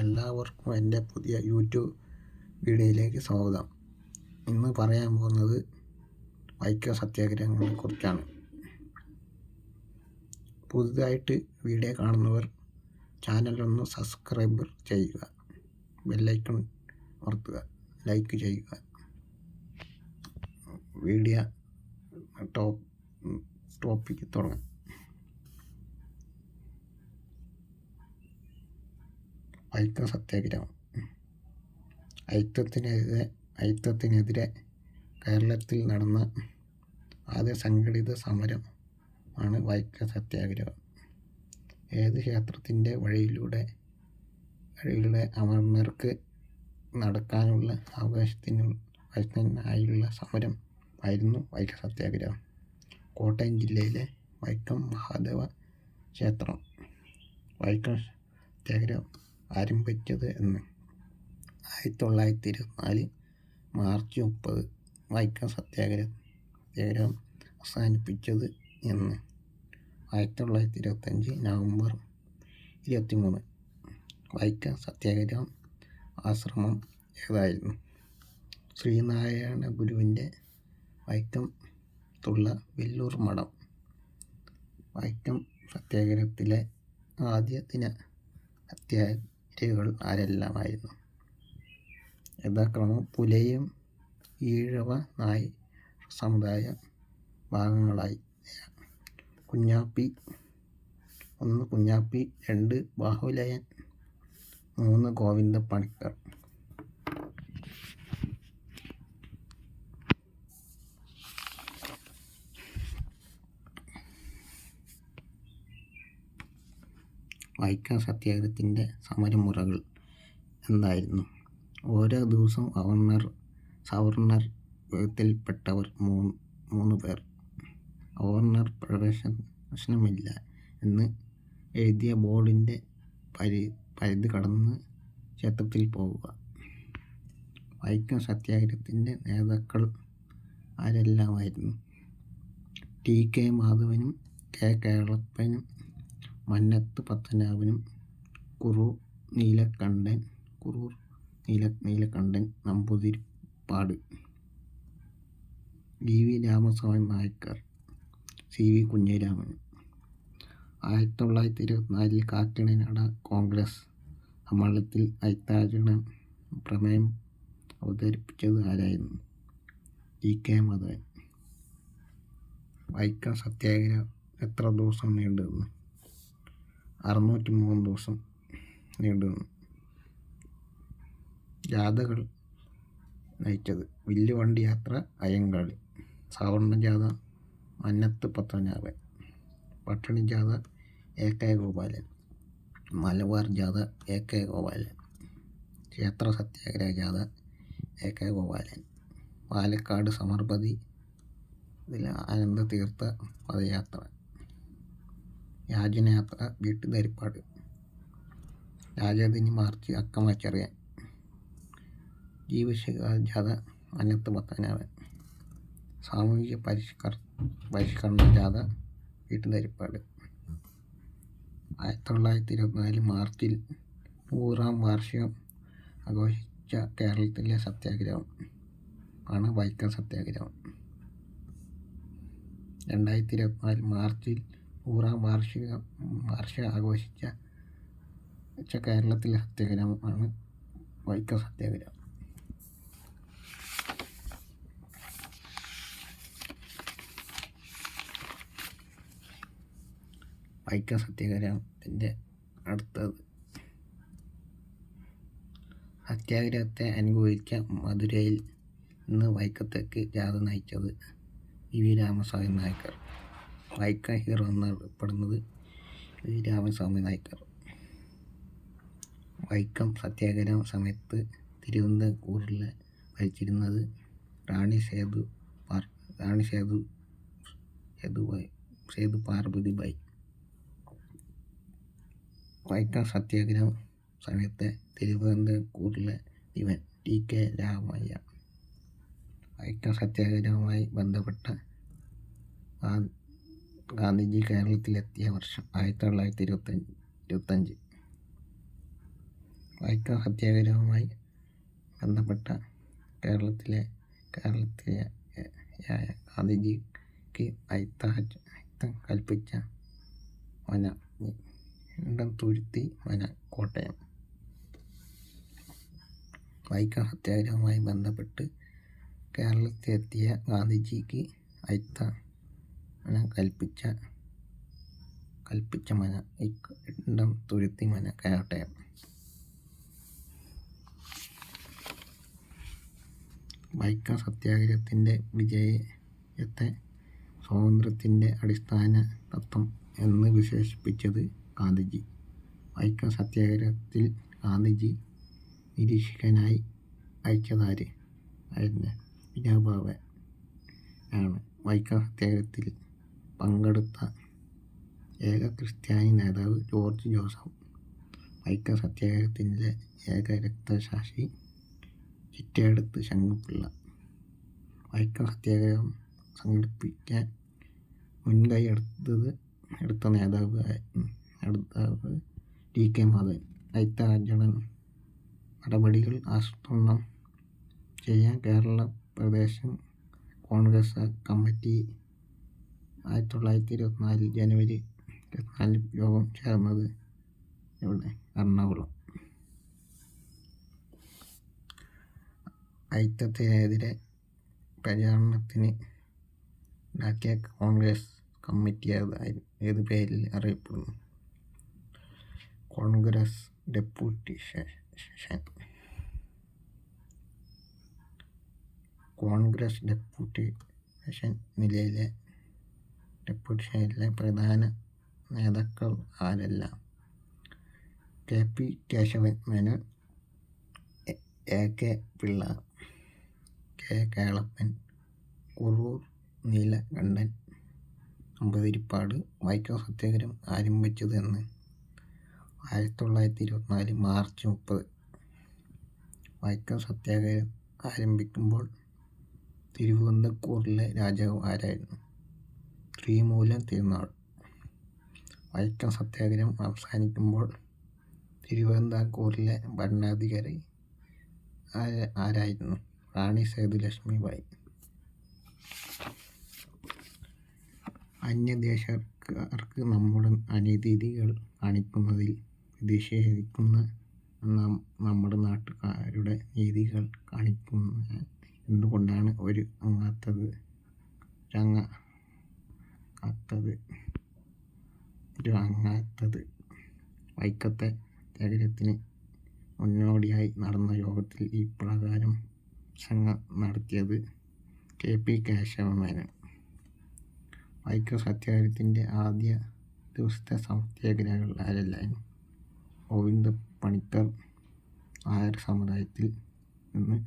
എല്ലാവർക്കും എന്റെ പുതിയ യൂട്യൂബ് വീഡിയോയിലേക്ക് സ്വാഗതം. ഇന്ന് പറയാൻ പോകുന്നത് വൈക്കോ സത്യാഗ്രഹങ്ങളെ കുറിച്ചാണ്. പുതുതായിട്ട് വീഡിയോ കാണുന്നവർ ചാനലൊന്ന് സബ്സ്ക്രൈബ് ചെയ്യുക. ബെല്ലൈക്കൺ ഓർത്തുക ലൈക്ക് ചെയ്യുക. വീഡിയോ ടോപ്പ് ടോപ്പിക്ക് തുടങ്ങാം. വൈക്കം സത്യാഗ്രഹം അയിത്തത്തിനെതിരെ അയിത്തത്തിനെതിരെ കേരളത്തിൽ നടന്ന ആദ്യ സംഘടിത സമരം ആണ് വൈക്കം സത്യാഗ്രഹം ഏത് ക്ഷേത്രത്തിന്റെ വഴിയിലൂടെ വഴിയിലൂടെ അമർന്നർക്ക് നടക്കാനുള്ള അവകാശത്തിനു അവകാശത്തിനായുള്ള സമരം ആയിരുന്നു വൈക്ക സത്യാഗ്രഹം കോട്ടയം ജില്ലയിലെ വൈക്കം മഹാദേവ ക്ഷേത്രം. വൈക്കം സത്യാഗ്രഹം ആരംഭിച്ചത് എന്ന്. ആയിരത്തി തൊള്ളായിരത്തി ഇരുപത്തിനാല് മാർച്ച് മുപ്പത് വൈക്കം സത്യാഗ്രഹം സത്യാഗ്രഹം അവസാനിപ്പിച്ചത് എന്ന്. ആയിരത്തി തൊള്ളായിരത്തി ഇരുപത്തഞ്ച് നവംബർ ഇരുപത്തി മൂന്ന് വൈക്കം സത്യാഗ്രഹം ആശ്രമം ഏതായിരുന്നു? ശ്രീനാരായണ ഗുരുവിന്റെ വൈക്കം തുള്ള വെല്ലൂർ മഠം. വൈക്കം സത്യാഗ്രഹത്തിലെ ആദ്യ ദിന അത്യാരികൾ ആരെല്ലാമായിരുന്നു? യഥാക്രമം പുലയും ഈഴവ നായ് സമുദായ ഭാഗങ്ങളായി. കുഞ്ഞാപ്പി ഒന്ന് കുഞ്ഞാപ്പി രണ്ട് ബാഹുലയൻ മൂന്ന് ഗോവിന്ദ പണിക്കർ. വൈക്കം സത്യാഗ്രഹത്തിന്റെ സമരമുറകൾ എന്തായിരുന്നു? ഓരോ ദിവസവും അവർണർ സവർണർ വിധത്തിൽപ്പെട്ടവർ മൂന്ന് മൂന്ന് പേർ. അവർണർ പ്രവേശനമില്ല എന്ന് എഴുതിയ ബോർഡിന്റെ പരി പരിധി കടന്ന് ക്ഷേത്രത്തിൽ പോവുക. വൈക്കം സത്യാഗ്രഹത്തിന്റെ നേതാക്കൾ ആരെല്ലാമായിരുന്നു? ടി കെ മാധവനും കെ കേളപ്പനും മന്നത്ത് പത്മനാഭനും കുറു നീലകണ്ഠൻ കുറൂർ നീല Neelakantan Namboodiripad. V. V. Ramaswamy Naicker C. V. Kunhiraman. ആയിരത്തി തൊള്ളായിരത്തി ഇരുപത്തിനാലിൽ കാക്കിണനട കോൺഗ്രസ് സമ്മേളനത്തിൽ ഐത്താചരണ പ്രമേയം അവതരിപ്പിച്ചത് ആരായിരുന്നു? E K. മധവൻ വൈക്കം സത്യാഗ്രഹം എത്ര ദിവസം നീണ്ടു നിന്നു അറുന്നൂറ്റി മൂന്ന് ദിവസം നീണ്ടു നിന്നു. ജാഥകൾ നയിച്ചത് വില്ലുവണ്ടി യാത്ര അയ്യങ്കാളി സാവർണ ജാഥ മന്നത്ത് പത്മനാഭൻ പട്ടണി ജാഥ എ കെ ഗോപാലൻ മലബാർ ജാഥ എ കെ ഗോപാലൻ ക്ഷേത്ര സത്യാഗ്രഹ ജാഥ എ കെ ഗോപാലൻ പാലക്കാട് സമർപതി ഇതിൽ ആനന്ദ തീർത്ഥ പദയാത്ര യാചനയാത്ര വീട്ടുതരിപ്പാട് രാജാദിനി മാർച്ച് അക്കമച്ചറിയാൻ ജീവശിഖ ജാഥ അനത്ത് പത്താനാവൻ. സാമൂഹിക പരിഷ്കർ പരിഷ്കരണ ജാഥ വീട്ടുതരിപ്പാട് ആയിരത്തി തൊള്ളായിരത്തി ഇരുപത്തിനാല് മാർച്ചിൽ നൂറാം വാർഷികം ആഘോഷിച്ച കേരളത്തിലെ സത്യാഗ്രഹം ആണ് വൈക്കം സത്യാഗ്രഹം. രണ്ടായിരത്തി ഇരുപത്തിനാല് മാർച്ചിൽ നൂറാം വാർഷിക വാർഷികം ആഘോഷിച്ച കേരളത്തിലെ സത്യാഗ്രഹമാണ് വൈക്കം സത്യാഗ്രഹം. വൈക്കം സത്യാഗ്രഹത്തിന്റെ അടുത്തത് സത്യാഗ്രഹത്തെ അനുഭവിച്ച മധുരയിൽ നിന്ന് വൈക്കത്തേക്ക് ജാഥ നയിച്ചത് V V Ramaswamy Naicker Vaikom hero എന്നറിയപ്പെടുന്നത് രാമസ്വാമി നായ്ക്കർ വൈക്കം സത്യാഗ്രഹം സമയത്ത് തിരുവനന്തപുരത്തിൽ ഭരിച്ചിരുന്നത് റാണി സേതു പാർ റാണി സേതു സേതു സേതു പാർവതി ബൈ വൈക്കം സത്യാഗ്രഹം സമയത്ത് തിരുവനന്തപുരത്തിലെ ഇവൻ ടി കെ രാമയ്യ. വൈക്കം സത്യാഗ്രഹവുമായി ബന്ധപ്പെട്ട ഗാന്ധിജി കേരളത്തിലെത്തിയ വർഷം ആയിരത്തി തൊള്ളായിരത്തി ഇരുപത്തഞ്ച് ഇരുപത്തഞ്ച് വൈക്കം സത്യാഗ്രഹവുമായി ബന്ധപ്പെട്ട കേരളത്തിലെ കേരളത്തിലെ യായ ഗാന്ധിജിക്ക് അയിത്ത കൽപ്പിച്ച മന ഇണ്ടം തുരുത്തി മന കോട്ടയം. വൈക്കം സത്യാഗ്രഹവുമായി ബന്ധപ്പെട്ട് കേരളത്തിലെത്തിയ ഗാന്ധിജിക്ക് അയിത്ത കൽപ്പിച്ച കൽപ്പിച്ച മന ഇണ്ടം തുരുത്തി മന കോട്ടയം വൈക്കം സത്യാഗ്രഹത്തിന്റെ വിജയത്തെ സ്വാതന്ത്ര്യത്തിന്റെ അടിസ്ഥാന തത്വം എന്ന് വിശേഷിപ്പിച്ചത് ഗാന്ധിജി. വൈക്കം സത്യാഗ്രഹത്തിൽ ഗാന്ധിജി നിരീക്ഷകനായി അയച്ചതാര്? ആയിരുന്നു വിനോബാവെ ആണ്. വൈക്കം സത്യാഗ്രഹത്തിൽ പങ്കെടുത്ത ഏക ക്രിസ്ത്യാനി നേതാവ് ജോർജ് ജോസഫ് വൈക്കം സത്യാഗ്രഹത്തിന്റെ ഏക രക്തസാക്ഷി ചിറ്റയെടുത്ത് ശങ്കുപിള്ള വൈക്കം സത്യാഗ്രഹം സംഘടിപ്പിക്കാൻ മുൻകൈ എടുത്തത് എടുത്ത നേതാവ് നേതാവ് ടി കെ മാധവൻ. അയിത്താചരണ നടപടികൾ ആസൂത്രണം ചെയ്യാൻ കേരള പ്രദേശം കോൺഗ്രസ് കമ്മിറ്റി ആയിരത്തി തൊള്ളായിരത്തി ഇരുപത്തിനാല് ജനുവരി ഇരുപത്തിനാലിൽ യോഗം ചേർന്നത് ഇവിടെ എറണാകുളം. അയിത്തത്തിനെതിരെ പ്രചാരണത്തിന് ഉണ്ടാക്കിയ കോൺഗ്രസ് കമ്മിറ്റി ഏത് പേരിൽ അറിയപ്പെടുന്നു? Congress deputy session Congress deputy session നിലയിലെ ഡെപ്യൂട്ടേഷനിലെ പ്രധാന നേതാക്കൾ ആരെല്ലാം? K. P. Kesavan Menon A K. Pillai K. Kelappan Kurur Neelakantan അമ്പതിരിപ്പാട് Vaikom Satyagraha ആരംഭിച്ചത് എന്ന്. ആയിരത്തി തൊള്ളായിരത്തി ഇരുപത്തിനാല് മാർച്ച് മുപ്പത്. വൈക്കം സത്യാഗ്രഹം ആരംഭിക്കുമ്പോൾ തിരുവനന്തപുരത്തിലെ രാജാവ് ആരായിരുന്നു? ശ്രീമൂലം തിരുനാൾ വൈക്കം സത്യാഗ്രഹം അവസാനിക്കുമ്പോൾ തിരുവനന്തപുരത്തിലെ ഭരണാധികാരി ആരായിരുന്നു? റാണി സേതുലക്ഷ്മി ബായി. അന്യദേശക്കാർക്ക് നമ്മുടെ അനീതികൾ കാണിക്കുന്നതിൽ പ്രതിഷേധിക്കുന്ന നമ്മുടെ നാട്ടുകാരുടെ നീതികൾ കാണിക്കുന്ന എന്തുകൊണ്ടാണ് ഒരു അങ്ങാത്തത്? രങ്ങാത്തത് ഒരു അങ്ങാത്തത് വൈക്കത്തെ സത്യാഗ്രഹത്തിന് മുന്നോടിയായി നടന്ന യോഗത്തിൽ ഈ പ്രകാരം സംഘം നടത്തിയത് കെ പി കേശവമേനോൻ. വൈക്കം സത്യാഗ്രഹത്തിന്റെ ആദ്യ ദിവസത്തെ സത്യാഗ്രഹങ്ങൾ ആരെല്ലായിരുന്നു? ഗോവിന്ദ പണിക്കർ ആയർ സമുദായത്തിൽ നിന്ന്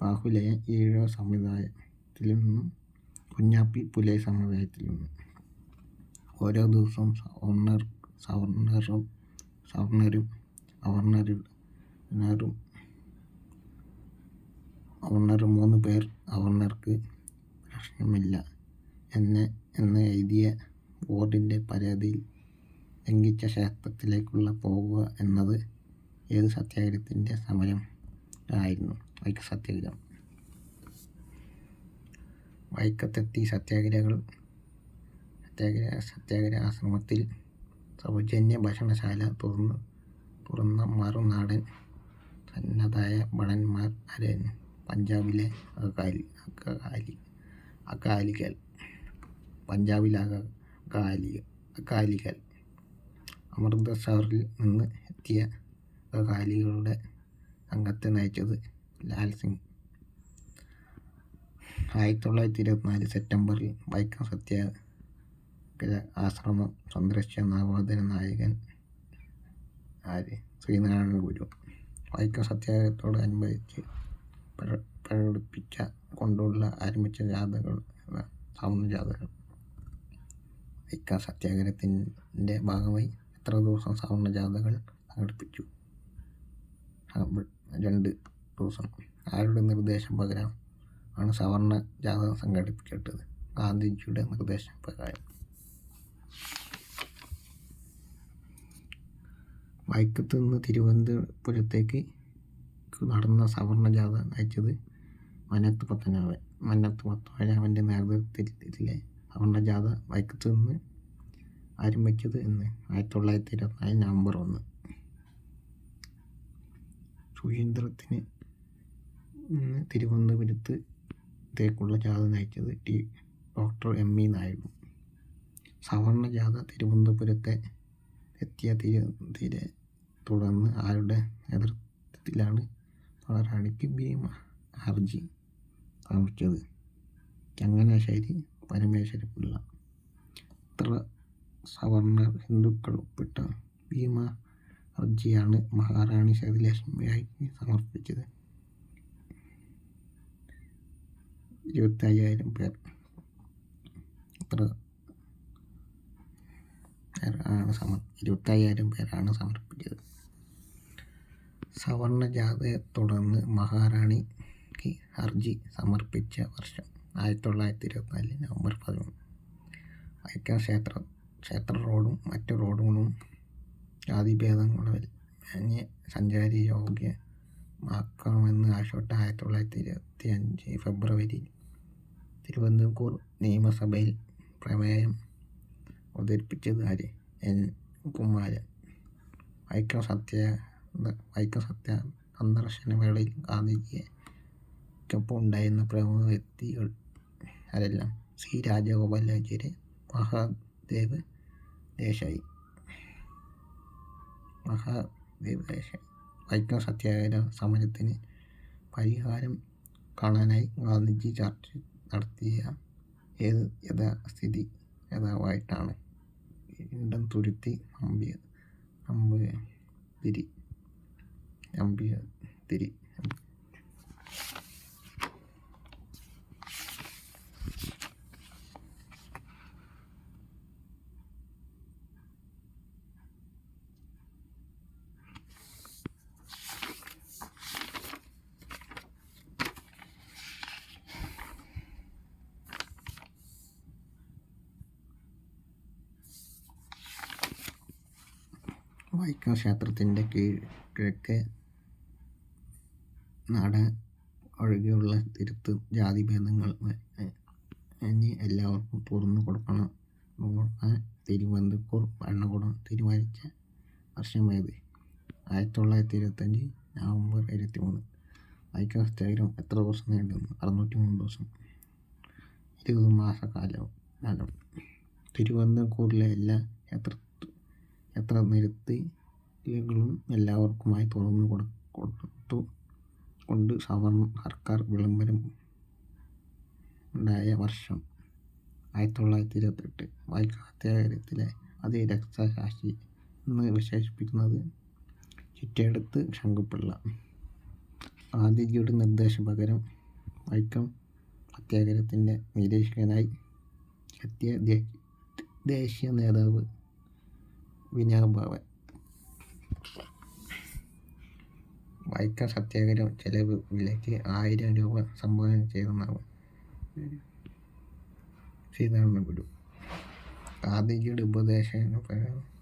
ബാഹുലയ ഈഴവ സമുദായത്തിൽ നിന്നും കുഞ്ഞാപ്പി പുലയ സമുദായത്തിൽ നിന്നും. ഓരോ ദിവസവും സവർണർ സവർണറും സവർണരും അവർണരും അവർണർ മൂന്ന് പേർ അവർണർക്ക് പ്രശ്നമില്ല എന്ന് എന്ന് എഴുതിയ ബോർഡിന്റെ പരാതിയിൽ ലംഘിച്ച ക്ഷേത്രത്തിലേക്കുള്ള പോകുക എന്നത് ഏത് സത്യാഗ്രഹത്തിന്റെ സമരം ആയിരുന്നു? വൈക്കം സത്യാഗ്രഹം. വൈക്കത്തെത്തി സത്യാഗ്രഹികൾ സത്യാഗ്രഹ സത്യാഗ്രഹ ആശ്രമത്തിൽ സൗജന്യ ഭക്ഷണശാല തുറന്ന് തുറന്ന മറുനാടൻ സന്നദ്ധായ ഭടന്മാർ ആരായിരുന്നു പഞ്ചാബിലെ അകാലി അകാലി അകാലികൾ പഞ്ചാബിലെ അകാലി അകാലികൾ അമൃതസറിൽ നിന്ന് എത്തിയ അകാലികളുടെ സംഘത്തെ നയിച്ചത് ലാൽ സിംഗ്. ആയിരത്തി തൊള്ളായിരത്തി ഇരുപത്തിനാല് സെപ്റ്റംബറിൽ വൈക്കം സത്യാഗ്രഹ ആശ്രമം സന്ദർശിച്ച നവോദന നായകൻ ആര്? ശ്രീനാരായണ ഗുരു. വൈക്കം സത്യാഗ്രഹത്തോടനുബന്ധിച്ച് പ്രകടിപ്പിച്ച കൊണ്ടുള്ള ആരംഭിച്ച ജാഥകൾ സൗമ്യ ജാഥകൾ. വൈക്കം സത്യാഗ്രഹത്തിന്റെ ഭാഗമായി എത്ര ദിവസം സൗമ്യ ജാഥകൾ സംഘടിപ്പിച്ചു? രണ്ട് ദിവസം. ആരുടെ നിർദ്ദേശം നിർദ്ദേശപ്രകാരം ആണ് സവർണ ജാഥ സംഘടിപ്പിക്കേണ്ടത്? ഗാന്ധിജിയുടെ നിർദ്ദേശപ്രകാരം വൈക്കത്ത് നിന്ന് തിരുവനന്തപുരത്തേക്ക് നടന്ന സവർണ ജാഥ നയിച്ചത് മനത്ത് പത്തനാവൻ മന്നത്ത് പത്തനാവന്റെ നേതൃത്വത്തിലെ സവർണ ജാഥ വൈക്കത്ത് നിന്ന് ആരംഭിച്ചത് എന്ന് ആയിരത്തി തൊള്ളായിരത്തി ഇരുപത്തിനാല് നവംബർ ഒന്ന്. സുചീന്ദ്രത്തിന് തിരുവനന്തപുരത്ത് തിരുവനന്തപുരത്തേക്കുള്ള ജാഥ നയിച്ചത് T doctor M. E Naidu. സവർണ ജാഥ തിരുവനന്തപുരത്തെ എത്തിയ തീരെ തുടർന്ന് ആരുടെ നേതൃത്വത്തിലാണ് മഹാറാണിക്ക് ഭീമ ഹർജി സമർപ്പിച്ചത്? ചങ്ങനാശ്ശേരി പരമേശ്വരപിള്ള ഇത്ര സവർണർ ഹിന്ദുക്കൾ ഉൾപ്പെട്ട ഭീമ ഹർജിയാണ് മഹാറാണി സതിലക്ഷ്മിയായി സമർപ്പിച്ചത്. ഇരുപത്തയ്യായിരം പേർ. ഇത്ര ആണ് സമർ ഇരുപത്തയ്യായിരം പേരാണ് സമർപ്പിച്ചത്. സവർണ ജാഥയെ തുടർന്ന് മഹാറാണിക്ക് ഹർജി സമർപ്പിച്ച വർഷം ആയിരത്തി തൊള്ളായിരത്തി ഇരുപത്തിനാല് നവംബർ പതിമൂന്ന് വൈക്കം ക്ഷേത്ര ക്ഷേത്ര റോഡും മറ്റു റോഡുകളും ജാതിഭേദങ്ങളിൽ മേഞ്ഞ് സഞ്ചാരി യോഗ്യമാക്കണമെന്ന് ആവശ്യപ്പെട്ട് ആയിരത്തി തൊള്ളായിരത്തി ഇരുപത്തി അഞ്ച് ഫെബ്രുവരി തിരുവനന്തപുരം നിയമസഭയിൽ പ്രമേയം അവതരിപ്പിച്ചത് ആര്? എൻ കുമാരൻ. വൈക്കം സത്യ വൈക്കം സത്യ സന്ദർശന വേളയിൽ ഗാന്ധിജിയൊപ്പം ഉണ്ടായിരുന്ന പ്രമുഖ വ്യക്തികൾ ആരെല്ലാം? സി. രാജഗോപാലാചാര്യ മഹാദേവ് ദേശായി. മഹാദേവ് ദേശായി. വൈക്കം സത്യാഗ്രഹ സമരത്തിന് പരിഹാരം കാണാനായി ഗാന്ധിജി ചർച്ച നടത്തിയ ഏത് യഥാസ്ഥിതി? இடம் துருத்தி நம்பிய நம்பிய திரி நம்பிய திரி വൈക്കം ക്ഷേത്രത്തിന്റെ കീഴ് കിഴക്കേ നട ഒഴികെയുള്ള തിരുത്ത് ജാതിഭേദങ്ങൾ ഇനി എല്ലാവർക്കും തുറന്നു കൊടുക്കണം. കൊടുക്കാൻ തിരുവനന്തപുരം ഭരണകൂടം തീരുമാനിച്ച വർഷമേത് ആയിരത്തി തൊള്ളായിരത്തി ഇരുപത്തഞ്ച് നവംബർ ഇരുപത്തി മൂന്ന് വൈക്കം സത്യാഗ്രഹം എത്ര ദിവസം നീണ്ടുന്നു? അറുന്നൂറ്റി മൂന്ന് ദിവസം. ഇരുപത് മാസക്കാലം കാലം തിരുവനന്തപുരത്തിലെ എല്ലാ ക്ഷേത്ര ക്ഷേത്ര നിരത്തുകളും എല്ലാവർക്കുമായി തുറന്നു കൊടുത്തു കൊണ്ട് സർക്കാർ വിളംബരം ഉണ്ടായ വർഷം ആയിരത്തി തൊള്ളായിരത്തി ഇരുപത്തെട്ട് വൈക്കം സത്യാഗ്രഹത്തിലെ അതിരക്തസാക്ഷി എന്ന് വിശേഷിപ്പിക്കുന്നത് ചുറ്റടുത്ത് ശങ്കുപിള്ള ഗാന്ധിജിയുടെ നിർദ്ദേശപ്രകാരം വൈക്കം സത്യാഗ്രഹത്തിന്റെ നിരീക്ഷകനായി എത്തിയ ദേശീയ നേതാവ് വിനോബാവൻ വൈക്കം സത്യാഗ്രഹം ചെലവ് വിലയ്ക്ക് ആയിരം രൂപ സംഭാവന ചെയ്തെന്നാണ് ശ്രീനാരായണ ഗുരു ഗാന്ധിജിയുടെ ഉപദേശപ്രകാരം